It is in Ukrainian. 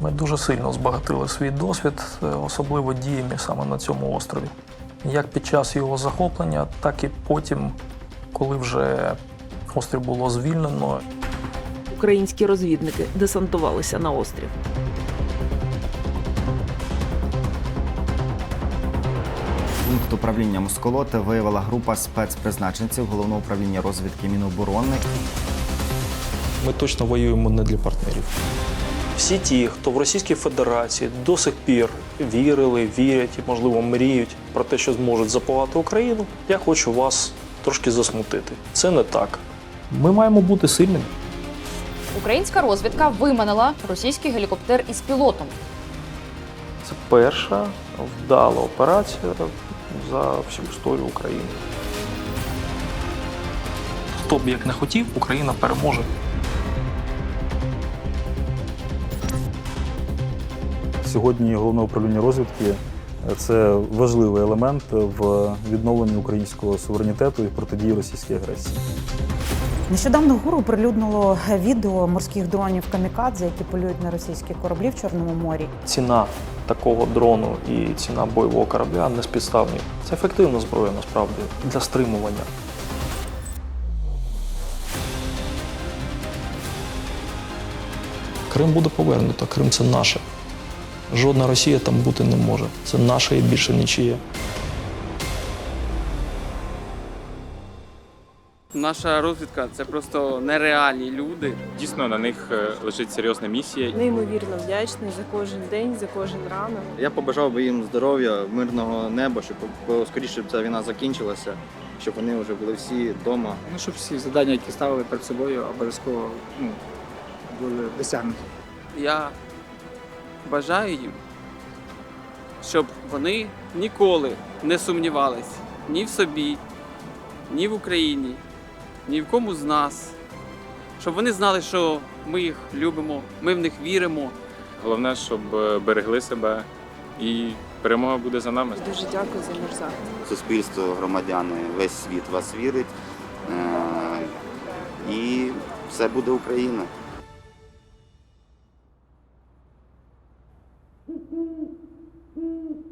Ми дуже сильно збагатили свій досвід, е, особливо діями саме на цьому острові. Як під час його захоплення, так і потім, коли вже острів було звільнено, Українські розвідники десантувалися на острів. Пункт управління Москолоти виявила група спецпризначенців головного управління розвідки Міноборони. ми точно воюємо не для партнерів. Всі ті, хто в Російській Федерації до сих пір вірили, вірять і, можливо, мріють про те, що зможуть запалати Україну, я хочу вас трошки засмутити. Це не так. Ми маємо бути сильними. Українська розвідка виманила російський гелікоптер із пілотом. Це перша вдала операція за всю історію України. Хто б як не хотів, Україна переможе. Сьогодні головне управління розвідки це важливий елемент в відновленні українського суверенітету і протидії російській агресії. Нещодавно гуру прилюднило відео морських дронів камікадзе, які полюють на російські кораблі в Чорному морі. Ціна такого дрону і ціна бойового корабля не спідставні. Це ефективна зброя насправді для стримування. Крим буде повернуто. Крим це наше. Жодна Росія там бути не може. Це наше і більше нічиє. Наша розвідка це просто нереальні люди. Дійсно, на них е, лежить серйозна місія. Неймовірно вдячний за кожен день, за кожен ранок. Я побажав би їм здоров'я, мирного неба, щоб скоріше ця війна закінчилася, щоб вони вже були всі вдома. Ну, щоб всі завдання, які ставили перед собою, обов'язково ну, були досягнуті. Я бажаю їм, щоб вони ніколи не сумнівались ні в собі, ні в Україні, ні в кому з нас. Щоб вони знали, що ми їх любимо, ми в них віримо. Головне, щоб е, берегли себе і перемога буде за нами. Дуже дякую за мерзак. суспільство, громадяни, весь світ вас вірить. Е, І все буде Україна. 嗯嗯